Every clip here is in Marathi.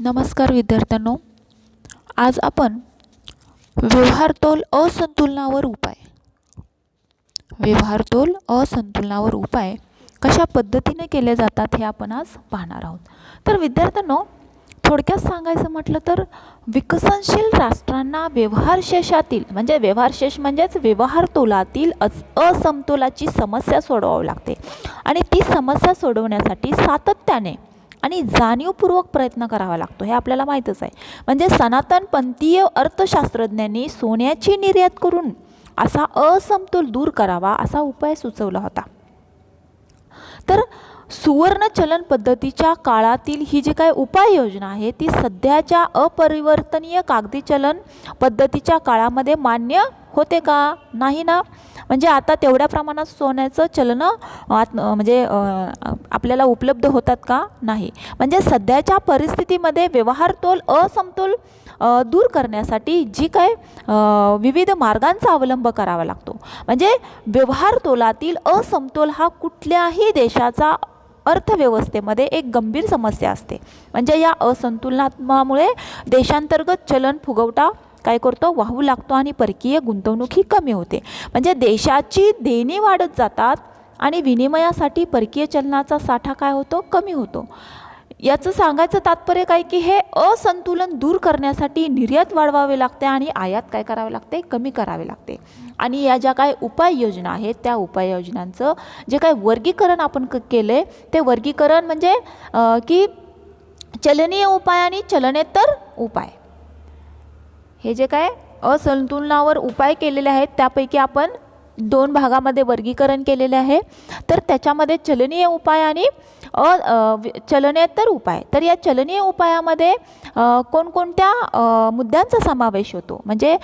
नमस्कार विद्यार्थ्यांनो आज आपण व्यवहारतोल असंतुलनावर उपाय. व्यवहारतोल असंतुलनावर उपाय कशा पद्धतीने केले जातात हे आपण आज पाहणार आहोत. तर विद्यार्थ्यांनो थोडक्यात सांगायचं म्हटलं तर विकसनशील राष्ट्रांना व्यवहारशेषातील म्हणजे व्यवहारशेष म्हणजेच व्यवहारतोलातील अस असमतोलाची समस्या सोडवावी लागते. आणि ती समस्या सोडवण्यासाठी सातत्याने आणि जाणीवपूर्वक प्रयत्न करावा लागतो हे आपल्याला माहीतच आहे. म्हणजे सनातन पंथीय अर्थशास्त्रज्ञांनी सोन्याची निर्यात करून असा असमतोल दूर करावा असा उपाय सुचवला होता. तर सुवर्ण चलन पद्धतीच्या काळातील ही जी काही उपाययोजना आहे ती सध्याच्या अपरिवर्तनीय कागदी चलन पद्धतीच्या काळामध्ये मान्य होते का? नाही ना? म्हणजे आता तेवढ्या प्रमाणात सोन्याचं चलनं आत म्हणजे आपल्याला उपलब्ध होतात का? नाही. म्हणजे सध्याच्या परिस्थितीमध्ये व्यवहारतोल असमतोल दूर करण्यासाठी जी काय विविध मार्गांचा अवलंब करावा लागतो. म्हणजे व्यवहारतोलातील असमतोल हा कुठल्याही देशाचा अर्थव्यवस्थेमध्ये एक गंभीर समस्या असते. म्हणजे या असंतुलनात्मामुळे देशांतर्गत चलन फुगवटा काय करतो? वाहू लागतो आणि परकीय गुंतवणूक ही कमी होते. म्हणजे देशाची देणी वाढत जातात आणि विनिमयासाठी परकीय चलनाचा साठा काय होतो? कमी होतो. याचं सांगायचं तात्पर्य काय की हे असंतुलन दूर करण्यासाठी निर्यात वाढवावे लागते आणि आयात काय करावे लागते? कमी करावे लागते. आणि या ज्या काय उपाययोजना आहेत त्या उपाययोजनांचं जे काय वर्गीकरण आपण क केलं आहे ते वर्गीकरण म्हणजे की चलनीय उपाय आणि चलनेतर उपाय. हे जे काय असंतुलनावर उपाय केलेले आहेत त्यापैकी आपण दोन भागामध्ये वर्गीकरण केलेले आहे. तर त्याच्यामध्ये चलनीय उपाय आणि अ चलनेतर उपाय. तर या चलनीय उपायामध्ये कोणकोणत्या मुद्द्यांचा समावेश होतो? म्हणजे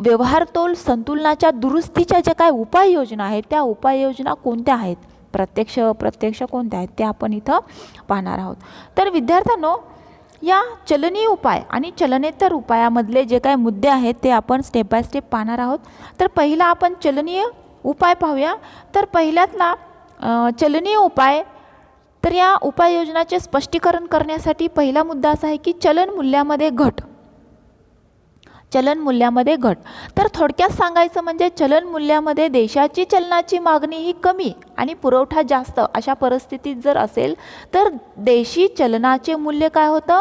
व्यवहारतोल संतुलनाच्या दुरुस्तीच्या ज्या काय उपाययोजना आहेत त्या उपाययोजना कोणत्या आहेत? प्रत्यक्ष प्रत्यक्ष कोणत्या आहेत? त्या आपण इथं पाहणार आहोत. तर विद्यार्थ्यांनो या चलनीय उपाय आणि चलनेतर उपायामधले जे काही मुद्दे आहेत ते आपण स्टेप बाय स्टेप पाहणार आहोत. तर पहिला आपण चलनीय उपाय पाहूया. तर पहिल्यातला चलनीय उपाय तर या उपाययोजनाचे स्पष्टीकरण करण्यासाठी पहिला मुद्दा असा आहे की चलन मूल्यामध्ये घट. चलन मूल्यामध्ये घट. तर थोडक्यात सांगायचं म्हणजे चलन मूल्यामध्ये देशाची चलनाची मागणी ही कमी आणि पुरवठा जास्त अशा परिस्थितीत जर असेल तर देशी चलनाचे मूल्य काय होतं?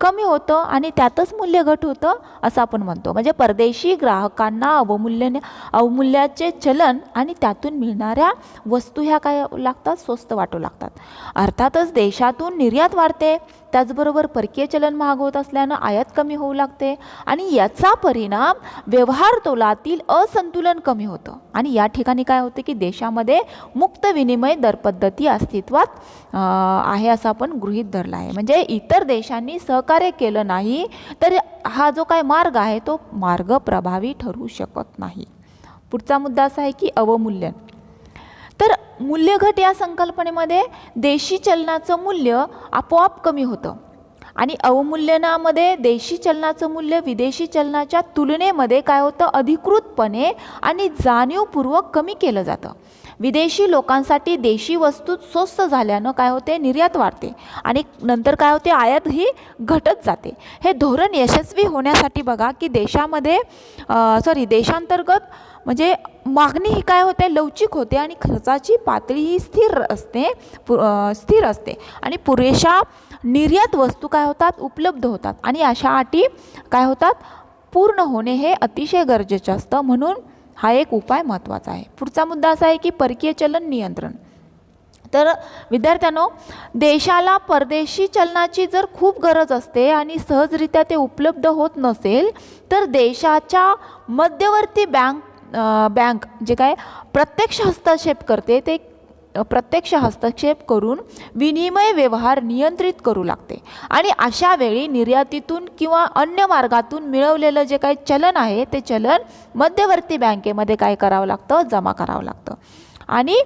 कमी होतं आणि त्यातच मूल्य घट होतं असं आपण म्हणतो. म्हणजे परदेशी ग्राहकांना अवमूल्यने अवमूल्याचे चलन आणि त्यातून मिळणाऱ्या वस्तू ह्या काय लागतात? स्वस्त वाटू लागतात. अर्थातच देशातून निर्यात वाढते. त्याचबरोबर परकीय चलन महाग होत असल्यानं आयात कमी होऊ लागते आणि याचा परिणाम व्यवहार तोलातील असंतुलन कमी होतं. आणि या ठिकाणी काय होतं की देशामध्ये मुक्त विनिमय दर पद्धती अस्तित्वात आहे असं आपण गृहीत धरलं आहे. म्हणजे इतर देशांनी सहकार्य केलं नाही तर हा जो काय मार्ग आहे तो मार्ग प्रभावी ठरू शकत नाही. पुढचा मुद्दा असा आहे की अवमूल्यन. तर मूल्यघट या संकल्पनेमध्ये देशी चलनाचं मूल्य आपोआप कमी होतं. आणि अवमूल्यनामध्ये देशी चलनाचं मूल्य विदेशी चलनाच्या तुलनेमध्ये काय होतं? अधिकृतपणे आणि जाणीवपूर्वक कमी केलं जातं. विदेशी लोकांसाठी देशी वस्तू स्वस्त झाल्यानं काय होते? निर्यात वाढते. आणि नंतर काय होते? आयात ही घटत जाते. हे धोरण यशस्वी होण्यासाठी बघा की देशामध्ये सॉरी देशांतर्गत म्हणजे मागणी ही काय होते? लवचिक होते आणि खर्चाची पातळी ही स्थिर असते पु स्थिर असते. आणि पुरेशा निर्यात वस्तू काय होतात? उपलब्ध होतात. आणि अशा अटी काय होतात? पूर्ण होणे हे अतिशय गरजेचं असतं. म्हणून हा एक उपाय महत्त्वाचा आहे. पुढचा मुद्दा असा आहे की परकीय चलन नियंत्रण. तर विद्यार्थ्यांनो देशाला परदेशी चलनाची जर खूप गरज असते आणि सहजरित्या ते उपलब्ध होत नसेल तर देशाच्या मध्यवर्ती बँक बँक जे काय प्रत्यक्ष हस्तक्षेप करते ते प्रत्यक्ष हस्तक्षेप करून विनिमय व्यवहार नियंत्रित करू लागते. आणि अशा वेळी निर्यातीतून किंवा अन्य मार्गातून मिळवलेलं जे काही चलन आहे ते चलन मध्यवर्ती बँकेमध्ये काय करावं लागतं? जमा करावं लागतं. आणि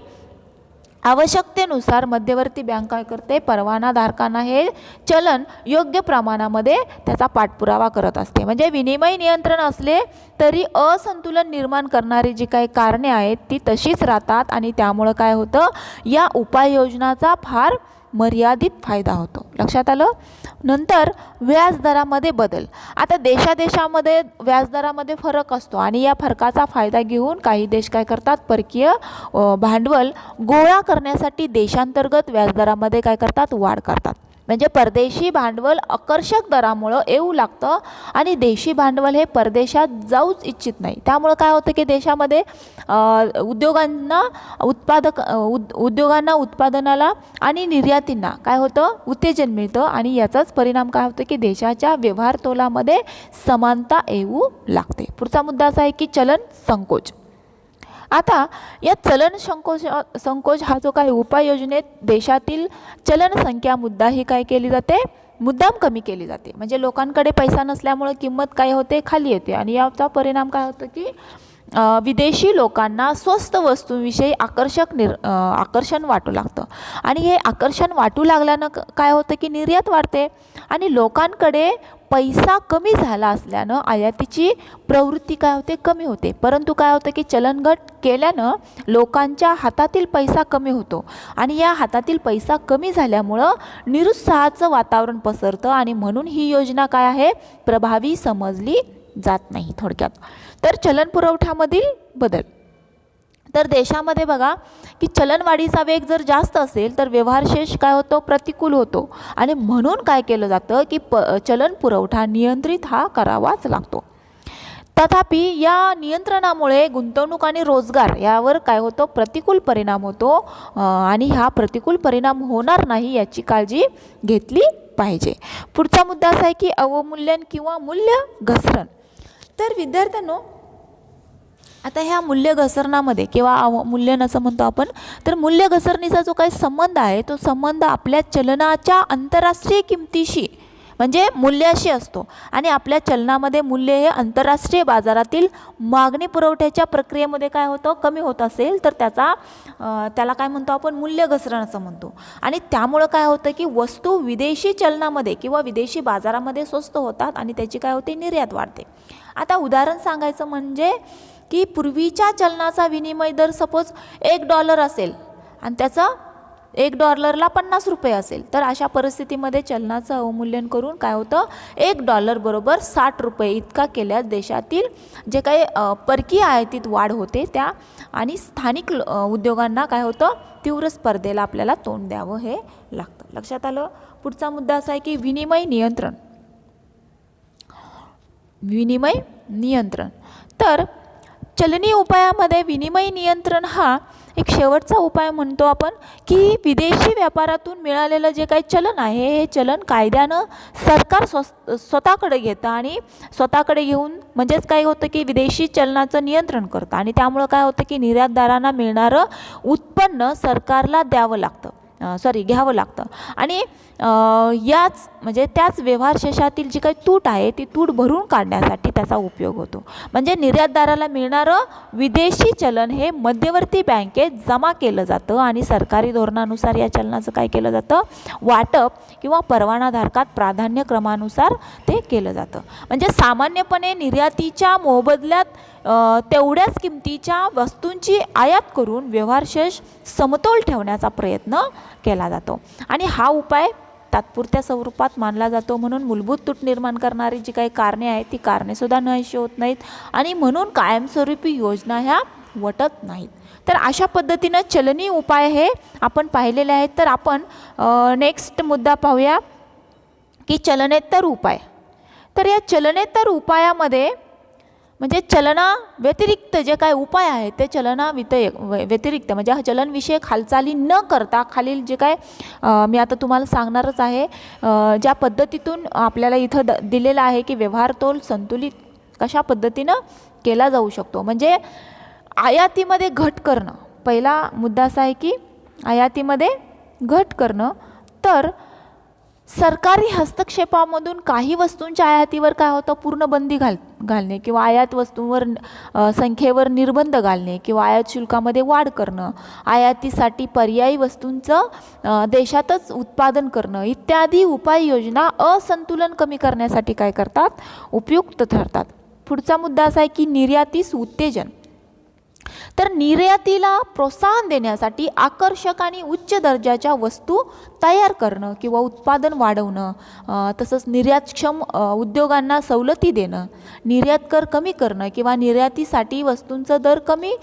आवश्यकतेनुसार मध्यवर्ती बँक काय करते? परवानाधारकांना हे चलन योग्य प्रमाणामध्ये त्याचा पाठपुरावा करत असते. म्हणजे विनिमय नियंत्रण असले तरी असंतुलन निर्माण करणारी जी काही कारणे आहेत ती तशीच राहतात आणि त्यामुळं काय होतं? या उपाययोजनाचा फार मर्यादित फायदा होतो. लक्षात आलं? नंतर व्याजदरामध्ये बदल. आता देशादेशामध्ये व्याजदरामध्ये फरक असतो आणि या फरकाचा फायदा घेऊन काही देश काय करतात? परकीय भांडवल गोळा करण्यासाठी देशांतर्गत व्याजदरामध्ये काय करतात? वाढ करतात. म्हणजे परदेशी भांडवल आकर्षक दरामुळं येऊ लागतं आणि देशी भांडवल हे परदेशात जाऊच इच्छित नाही. त्यामुळं काय होतं की देशामध्ये उद्योगांना उत्पादक उद उद्योगांना उत्पादनाला आणि निर्यातींना काय होतं? उत्तेजन मिळतं आणि याचाच परिणाम काय होतं की देशाच्या व्यवहार तोलामध्ये समानता येऊ लागते. पुढचा मुद्दा असा आहे की चलन संकोच. आता या चलन संकोच संकोच हा जो काही उपाययोजनेत देशातील चलन संख्या मुद्दा ही काय केली जाते? मुद्दाम कमी केली जाते. म्हणजे लोकांकडे पैसा नसल्यामुळं किंमत काय होते? खाली येते. आणि याचा परिणाम काय होतो की विदेशी लोकांना स्वस्त वस्तूंविषयी आकर्षक निर आकर्षण वाटू लागतं. आणि हे आकर्षण वाटू लागल्यानं काय होतं की निर्यात वाढते आणि लोकांकडे पैसा कमी झाला असल्यानं आयातीची प्रवृत्ती काय होते? कमी होते. परंतु काय होतं की चलनघट केल्यानं लोकांच्या हातातील पैसा कमी होतो आणि या हातातील पैसा कमी झाल्यामुळं निरुत्साहाचं वातावरण पसरतं आणि म्हणून ही योजना काय आहे? प्रभावी समजली जात नाही थोडक्यात. तर चलन पुरवठामधील बदल. तर देशामध्ये बघा की चलनवाढीचा वेग जर जास्त असेल तर व्यवहारशेष काय होतो? प्रतिकूल होतो. आणि म्हणून काय केलं जातं की प चलन पुरवठा नियंत्रित हा करावाच लागतो. तथापि या नियंत्रणामुळे गुंतवणूक आणि रोजगार यावर काय होतो? प्रतिकूल परिणाम होतो. आणि हा प्रतिकूल परिणाम होणार नाही याची काळजी घेतली पाहिजे. पुढचा मुद्दा असा आहे की अवमूल्यन किंवा मूल्य घसरण. तर विद्यार्थ्यांनो आता ह्या मूल्य घसरणामध्ये किंवा अवमूल्यन असं म्हणतो आपण तर मूल्य घसरणीचा जो काही संबंध आहे तो संबंध आपल्या चलनाच्या आंतरराष्ट्रीय किमतीशी म्हणजे मूल्याशी असतो. आणि आपल्या चलनामध्ये मूल्य हे आंतरराष्ट्रीय बाजारातील मागणी पुरवठ्याच्या प्रक्रियेमध्ये काय होतं कमी होत असेल तर त्याचा त्याला काय म्हणतो आपण मूल्य घसरण असं म्हणतो. आणि त्यामुळं काय होतं की वस्तू विदेशी चलनामध्ये किंवा विदेशी बाजारामध्ये स्वस्त होतात आणि त्याची काय होते निर्यात वाढते. आता उदाहरण सांगायचं म्हणजे की पूर्वीच्या चलनाचा विनिमय दर सपोज एक डॉलर असेल आणि त्याचा एक डॉलरला पन्नास रुपये असेल तर अशा परिस्थितीमध्ये चलनाचं अवमूल्यन करून काय होतं? एक डॉलर बरोबर साठ रुपये इतका केल्यास देशातील जे काही परकीय आयातीत वाढ होते त्या आणि स्थानिक ल- उद्योगांना काय होतं? तीव्र स्पर्धेला आपल्याला तोंड द्यावं हे लागतं. लक्षात आलं? पुढचा मुद्दा असा आहे की विनिमय नियंत्रण. विनिमय नियंत्रण. तर चलनी उपायामध्ये विनिमय नियंत्रण हा एक शेवटचा उपाय म्हणतो आपण की विदेशी व्यापारातून मिळालेलं जे काही चलन आहे हे चलन कायद्यानं सरकार स्व स्वतःकडे घेतं आणि स्वतःकडे घेऊन म्हणजेच काय होतं की विदेशी चलनाचं नियंत्रण करतं आणि त्यामुळं काय होतं की निर्यातदारांना मिळणारं उत्पन्न सरकारला द्यावं लागतं. सॉरी घ्यावं लागतं. आणि याच म्हणजे त्याच व्यवहार शेषातील जी काही तूट आहे ती तूट भरून काढण्यासाठी त्याचा उपयोग होतो. म्हणजे निर्यातदाराला मिळणारं विदेशी चलन हे मध्यवर्ती बँकेत जमा केलं जातं आणि सरकारी धोरणानुसार या चलनाचं काय केलं जातं? वाटप किंवा परवानाधारकात प्राधान्यक्रमानुसार ते केलं जातं. म्हणजे सामान्यपणे निर्यातीच्या मोबदल्यात तेवढ्याच किमतीच्या वस्तूंची आयात करून व्यवहारशेष समतोल ठेवण्याचा प्रयत्न केला जातो. आणि हा उपाय तात्पुरत्या स्वरूपात मानला जातो म्हणून मूलभूत तूट निर्माण करणारी जी काही कारणे आहेत ती कारणेसुद्धा नाहीशी होत नाहीत. आणि म्हणून कायमस्वरूपी योजना ह्या वटत नाहीत. तर अशा पद्धतीनं चलनी उपाय हे आपण पाहिलेले आहेत. तर आपण नेक्स्ट मुद्दा पाहूया की चलनेतर उपाय. तर या चलनेतर उपायामध्ये म्हणजे चलना व्यतिरिक्त जे काय उपाय आहेत ते चलना वितय व- व्यतिरिक्त. म्हणजे हा चलनविषयक हालचाली न करता खालील जे काय मी आता तुम्हाला सांगणारच आहे ज्या पद्धतीतून आपल्याला इथं द दिलेलं आहे की व्यवहार तोल संतुलित कशा पद्धतीनं केला जाऊ शकतो. म्हणजे आयातीमध्ये घट करणं. पहिला मुद्दा असा आहे की आयातीमध्ये घट करणं. तर सरकारी हस्तक्षेपामधून काही वस्तूंच्या आयातीवर काय होतं? पूर्ण बंदी घाल घालणे किंवा आयात वस्तूंवर संख्येवर निर्बंध घालणे किंवा आयात शुल्कामध्ये वाढ करणं आयातीसाठी पर्यायी वस्तूंचं देशातच उत्पादन करणं इत्यादी उपाययोजना असंतुलन कमी करण्यासाठी काय करतात? उपयुक्त ठरतात. पुढचा मुद्दा असा आहे की निर्यातीस उत्तेजन. तर निर्यातीला प्रोत्साहन देण्यासाठी आकर्षक आणि उच्च दर्जाच्या वस्तू तयार करणं किंवा उत्पादन वाढवणं तसंच निर्यातक्षम उद्योगांना सवलती देणं निर्यात कर कमी करणं किंवा निर्यातीसाठी वस्तूंचं दर कमी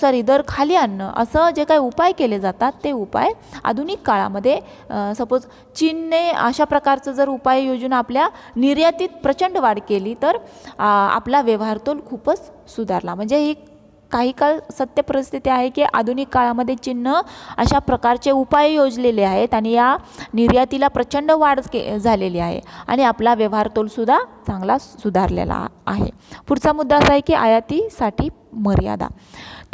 सॉरी दर खाली आणणं असं जे काही उपाय केले जातात ते उपाय आधुनिक काळामध्ये सपोज चीनने अशा प्रकारचं जर उपाय योजून आपल्या निर्यातीत प्रचंड वाढ केली तर आपला व्यवहारतोल खूपच सुधारला. म्हणजे ही काही काळ सत्य परिस्थिती आहे की आधुनिक काळामध्ये चीननं अशा प्रकारचे उपाय योजलेले आहेत आणि या निर्यातीला प्रचंड वाढ के झालेली आहे. आणि आपला व्यवहारतोलसुद्धा चांगला सुधारलेला आहे. पुढचा मुद्दा असा आहे की आयातीसाठी मर्यादा.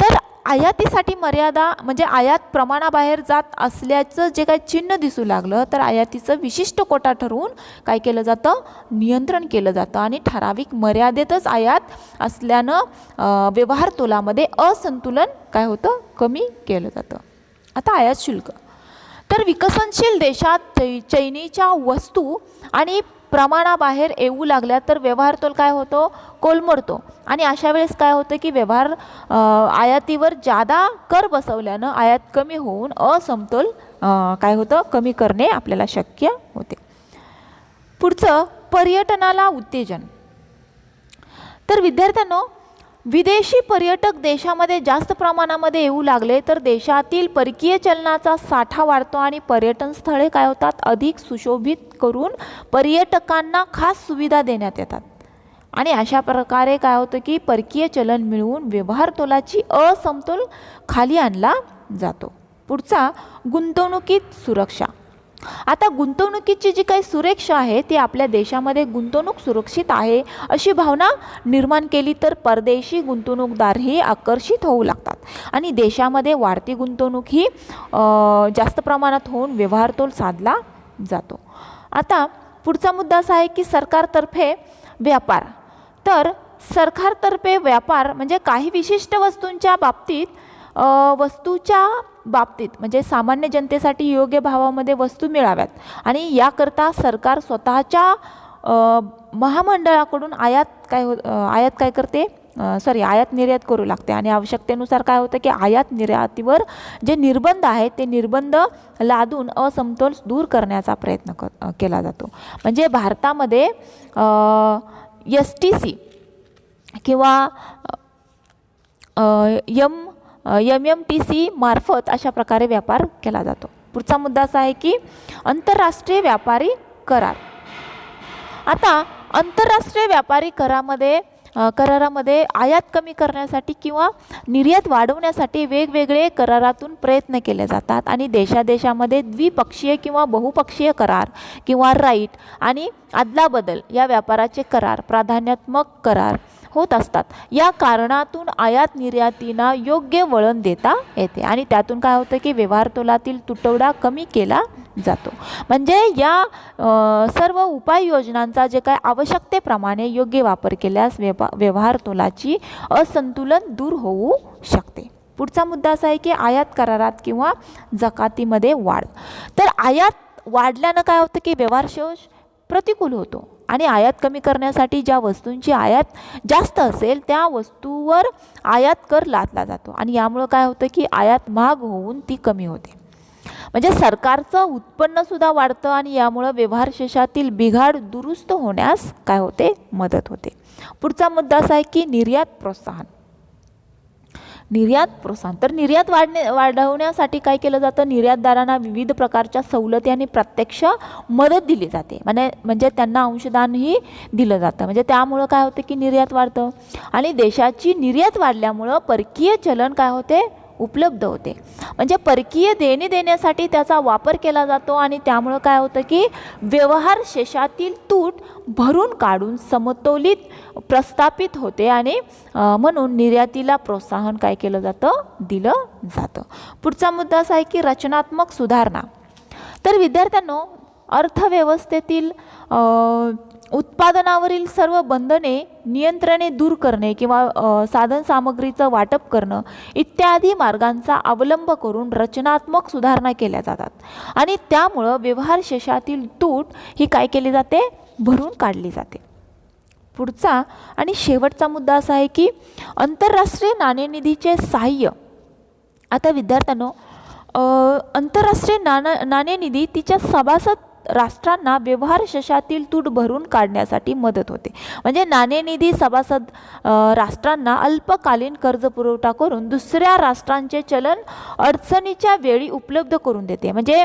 तर आयातीसाठी मर्यादा म्हणजे आयात प्रमाणाबाहेर जात असल्याचं जे काही चिन्ह दिसू लागलं तर आयातीचं विशिष्ट कोटा ठरवून काय केलं जातं? नियंत्रण केलं जातं. आणि ठराविक मर्यादेतच आयात असल्यानं व्यवहार तोलामध्ये असंतुलन काय होतं? कमी केलं जातं. आता आयात शुल्क. तर विकसनशील देशात चै चैनीच्या वस्तू आणि प्रमाणाबाहेर येऊ लागल्या तर व्यवहार तोल काय होतो? कोलमडतो आणि अशा वेळेस काय होतं की व्यवहार आयातीवर जादा कर बसवल्यानं आयात कमी होऊन असमतोल काय होतं? कमी करणे आपल्याला शक्य होते. पुढचं पर्यटनाला उत्तेजन. तर विद्यार्थ्यांनो विदेशी पर्यटक देशामध्ये जास्त प्रमाणामध्ये येऊ लागले तर देशातील परकीय चलनाचा साठा वाढतो आणि पर्यटन स्थळे काय होतात? अधिक सुशोभित करून पर्यटकांना खास सुविधा देण्यात येतात. आणि अशा प्रकारे काय होतं की परकीय चलन मिळवून व्यवहार तोलाची असमतोल खाली आणला जातो. पुढचा गुंतवणुकीत सुरक्षा. आता गुंतवणुकीची जी काही सुरक्षा आहे ती आपल्या देशामध्ये गुंतवणूक सुरक्षित आहे अशी भावना निर्माण केली तर परदेशी गुंतवणूकदारही आकर्षित होऊ लागतात. आणि देशामध्ये वाढती गुंतवणूक ही जास्त प्रमाणात होऊन व्यवहारतोल साधला जातो. आता पुढचा मुद्दा असा आहे की सरकारतर्फे व्यापार. तर सरकारतर्फे व्यापार म्हणजे काही विशिष्ट वस्तूंच्या बाबतीत वस्तूच्या बाबतीत म्हणजे सामान्य जनतेसाठी योग्य भावामध्ये वस्तू मिळाव्यात. आणि याकरता सरकार स्वतःच्या महामंडळाकडून आयात काय हो आयात काय करते? सॉरी आयात निर्यात करू लागते. आणि आवश्यकतेनुसार काय होतं की आयात निर्यातीवर जे निर्बंध आहेत ते निर्बंध लादून असमतोल दूर करण्याचा प्रयत्न क केला जातो. म्हणजे भारतामध्ये एस टी सी किंवा M M M T C मार्फत अशा प्रकारे व्यापार केला जातो. पुढचा मुद्दा असा आहे की आंतरराष्ट्रीय व्यापारी करार. आता आंतरराष्ट्रीय व्यापारी करामध्ये करारामध्ये आयात कमी करण्यासाठी किंवा निर्यात वाढवण्यासाठी वेगवेगळे करारातून प्रयत्न केले जातात आणि देशादेशामध्ये द्विपक्षीय किंवा बहुपक्षीय करार किंवा राईट आणि अदलाबदल या व्यापाराचे करार प्राधान्यात्मक करार होत असतात. या कारणातून आयात निर्यातींना योग्य वळण देता येते आणि त्यातून काय होतं की व्यवहार तोलातील तुटवडा कमी केला जातो. म्हणजे या सर्व उपाययोजनांचा जे काय आवश्यकतेप्रमाणे योग्य वापर केल्यास व्यवहा व्यवहार तोलाची असंतुलन दूर होऊ शकते. पुढचा मुद्दा असा आहे की आयात करारात किंवा जकातीमध्ये वाढ. तर आयात वाढल्यानं काय होतं की व्यवहार शोष प्रतिकूल होतो. आणि आयात कमी करण्यासाठी ज्या वस्तूंची आयात जास्त असेल त्या वस्तूवर आयात कर लादला जातो. आणि यामुळं काय होतं की आयात महाग होऊन ती कमी होते. म्हणजे सरकारचं उत्पन्नसुद्धा वाढतं आणि यामुळं व्यवहार शेषातील बिघाड दुरुस्त होण्यास काय होते? मदत होते. पुढचा मुद्दा असा आहे की निर्यात प्रोत्साहन. निर्यात प्रोत्साहन. तर निर्यात वाढणे वाढवण्यासाठी काय केलं जातं? निर्यातदारांना विविध प्रकारच्या सवलती आणि प्रत्यक्ष मदत दिली जाते. म्हणजे म्हणजे त्यांना अंशदानही दिलं जातं. म्हणजे त्यामुळं काय होतं की निर्यात वाढतं. आणि देशाची निर्यात वाढल्यामुळं परकीय चलन काय होते? उपलब्ध होते. म्हणजे परकीय देणी देण्यासाठी त्याचा वापर केला जातो आणि त्यामुळं काय होतं की व्यवहार शेषातील तूट भरून काढून समतोलित प्रस्थापित होते आणि म्हणून निर्यातीला प्रोत्साहन काय केलं जातं? दिलं जातं. पुढचा मुद्दा असा आहे की रचनात्मक सुधारणा. तर विद्यार्थ्यांनो अर्थव्यवस्थेतील उत्पादनावरील सर्व बंधने नियंत्रणे दूर करणे किंवा साधन साधनसामग्रीचं वाटप करणं इत्यादी मार्गांचा अवलंब करून रचनात्मक सुधारणा केल्या जातात. आणि त्यामुळं व्यवहार शेषातील तूट ही काय केली जाते? भरून काढली जाते. पुढचा आणि शेवटचा मुद्दा असा आहे की आंतरराष्ट्रीय नाणेनिधीचे सहाय्य. आता विद्यार्थ्यांनो आंतरराष्ट्रीय नाणं नाणेनिधी तिच्या सभासद राष्ट्रांना व्यवहार शशातील तूट भरून काढण्यासाठी मदत होते. म्हणजे नाणेनिधी सभासद राष्ट्रांना अल्पकालीन कर्ज पुरवठा करून दुसऱ्या राष्ट्रांचे चलन अडचणीच्या वेळी उपलब्ध करून देते. म्हणजे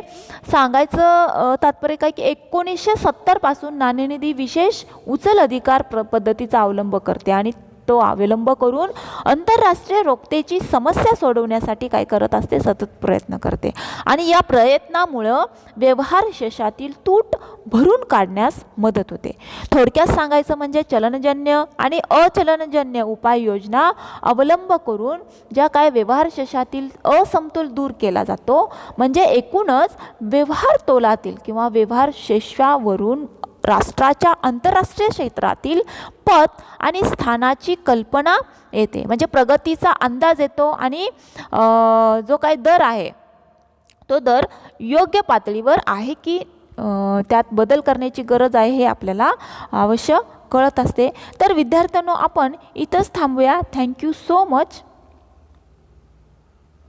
सांगायचं तात्पर्य काय की एकोणीसशे सत्तरपासून नाणेनिधी विशेष उचल अधिकार प्र पद्धतीचा अवलंब करते आणि तो अवलंब करून आंतरराष्ट्रीय रोखतेची समस्या सोडवण्यासाठी काय करत असते सतत प्रयत्न करते. आणि या प्रयत्नामुळं व्यवहार शेषातील तूट भरून काढण्यास मदत होते. थोडक्यात सांगायचं म्हणजे चलनजन्य आणि अचलनजन्य उपाययोजना अवलंब करून ज्या काय व्यवहार शेषातील असमतोल दूर केला जातो म्हणजे एकूणच व्यवहार तोलातील किंवा व्यवहार शेषावरून राष्ट्राच्या आंतरराष्ट्रीय क्षेत्रातील पत आणि स्थानाची कल्पना येते. म्हणजे प्रगतीचा अंदाज येतो आणि जो काही दर आहे तो दर योग्य पातळीवर आहे की त्यात बदल करण्याची गरज आहे हे आपल्याला अवश्य कळत असते. तर विद्यार्थ्यांनो आपण इथंच थांबूया. Thank you so much